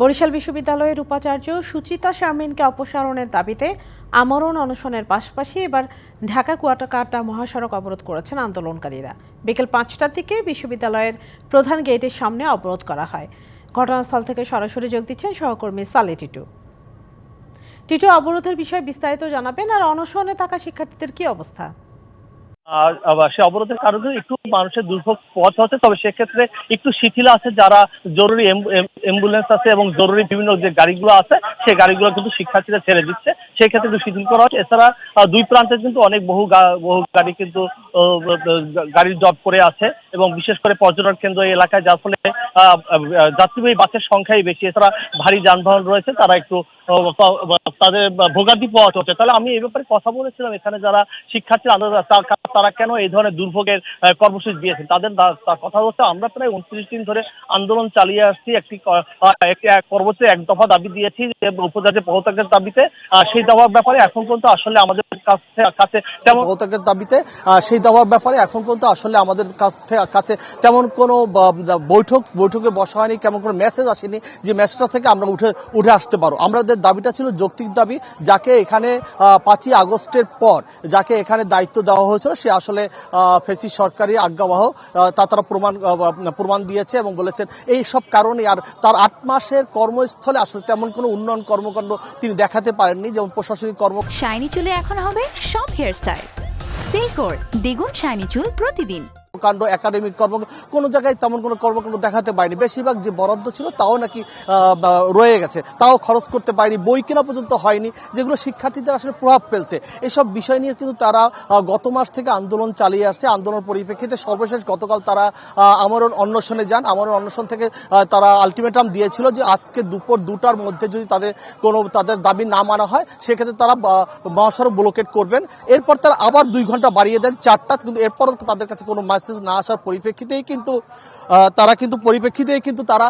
বরিশাল বিশ্ববিদ্যালয়ের উপাচার্য সুচিতা শারমিনকে অপসারণের দাবিতে আমরণ অনশনের পাশাপাশি এবার ঢাকা কুয়াকাটা মহাসড়ক অবরোধ করেছেন আন্দোলনকারীরা। বিকেল পাঁচটার দিকে বিশ্ববিদ্যালয়ের প্রধান গেটের সামনে অবরোধ করা হয়। ঘটনাস্থল থেকে সরাসরি যোগ দিচ্ছেন সহকর্মী সালে টিটু। টিটু, অবরোধের বিষয়ে বিস্তারিত জানাবেন আর অনশনে থাকা শিক্ষার্থীদের কি অবস্থা? সে অবরোধের কারণে একটু মানুষের দুর্ভোগ পথ হচ্ছে তবে সেক্ষেত্রে একটু শিথিল আছে যারা জরুরি অ্যাম্বুলেন্স আছে এবং জরুরি বিভিন্ন যে গাড়িগুলো আছে সেই গাড়িগুলো কিন্তু শিক্ষার্থীরা ছেড়ে দিচ্ছে। সেই ক্ষেত্রে একটু শিথিল করা হচ্ছে এছাড়া দুই প্রান্তে কিন্তু অনেক বহু বহু গাড়ি কিন্তু আহ, গা- গাড়ির জব করে আছে এবং বিশেষ করে পর্যটন কেন্দ্র এই এলাকায় যার ফলে যাত্রীবাহী বাসের সংখ্যাই বেশি। এছাড়া ভারী যানবাহন রয়েছে তারা একটু তাদের ভোগান্তি পাওয়া হচ্ছে। তাহলে আমি এই ব্যাপারে কথা বলেছিলাম এখানে যারা শিক্ষার্থী আন্দোলন তারা কেন এই ধরনের দুর্ভোগের কর্মসূচি দিয়েছেন? তাদের কথা হচ্ছে আমরা প্রায় উনত্রিশ দিন ধরে আন্দোলন চালিয়ে আসছি একটি ক- আহ, একটি এক দফা দাবি দিয়েছি উপজাতি পদত্যাগের দাবিতে সেই দাবার ব্যাপারে এখন পর্যন্ত আসলে আমাদের কাছে কাছে তেমন পদত্যাগের দাবিতে সেই দাবার ব্যাপারে এখন পর্যন্ত আসলে আমাদের কাছে তেমন কোনো বৈঠক বৈঠকে বসা হয়নি কেমন কোনো মেসেজ আসেনি যে মেসেজটা থেকে আমরা উঠে উঠে আসতে পারো আমাদের দাবিটা ছিল যৌক্তিক দাবি, যাকে এখানে পাঁচই আগস্টের পর যাকে এখানে দায়িত্ব দেওয়া হয়েছিল, সে আসলে ফেসি সরকারি আজ্ঞাবহ তা তারা প্রমাণ প্রমাণ দিয়েছে এবং বলেছেন এই সব কারণে আর তার আট মাসের কর্মস্থলে আসলে তেমন কোনো উন্নয়ন কর্মকাণ্ড তিনি দেখাতে পারেননি। যেমন প্রশাসনিক কর্ম শাইনি চুলে এখন হবে সব হেয়ার স্টাইল সিল্কোর দ্বিগুণ শাইনি চুল প্রতিদিন। কর্মকাণ্ড একাডেমিক কর্ম কোনো জায়গায় তেমন কোনো কর্মকাণ্ড দেখাতে পারেনি। বেশিরভাগ যে বরাদ্দ ছিল তাও নাকি রয়ে গেছে। তাও খরচ করতে পারেনি বই কেনা পর্যন্ত হয়নি যেগুলো শিক্ষার্থীদের আসলে প্রভাব ফেলছে। এসব বিষয় নিয়ে কিন্তু তারা গত মাস থেকে আন্দোলন চালিয়ে আসছে। আন্দোলন পরিপ্রেক্ষিতে সর্বশেষ গতকাল তারা আহ, আমরণ অন্বেষণে যান। আমরণ অন্বেষণ থেকে তারা আলটিমেটাম দিয়েছিল যে আজকে দুপুর দুটার মধ্যে যদি তাদের কোনো তাদের দাবি না মানা হয় সেক্ষেত্রে তারা মহাসড়ক ব্লকেট করবেন। এরপর তারা আবার দুই ঘণ্টা বাড়িয়ে দেন। চারটা কিন্তু এরপরও তাদের কাছে কোনো মেসেজ না আসার পরিপ্রেক্ষিতেই কিন্তু তারা কিন্তু পরিপ্রেক্ষিতেই কিন্তু তারা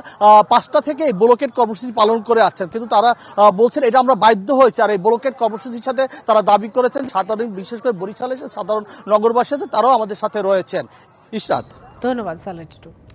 পাঁচটা থেকে এই ব্লকেট কর্মসূচি পালন করে আসছেন। কিন্তু তারা বলছেন এটা আমরা বাধ্য হয়েছি। আর এই ব্লকেট কর্মসূচির সাথে তারা দাবি করেছেন, সাধারণ, বিশেষ করে বরিশালে সাধারণ নগরবাসী আছে, তারাও আমাদের সাথে রয়েছেন। ইশরাত। ধন্যবাদ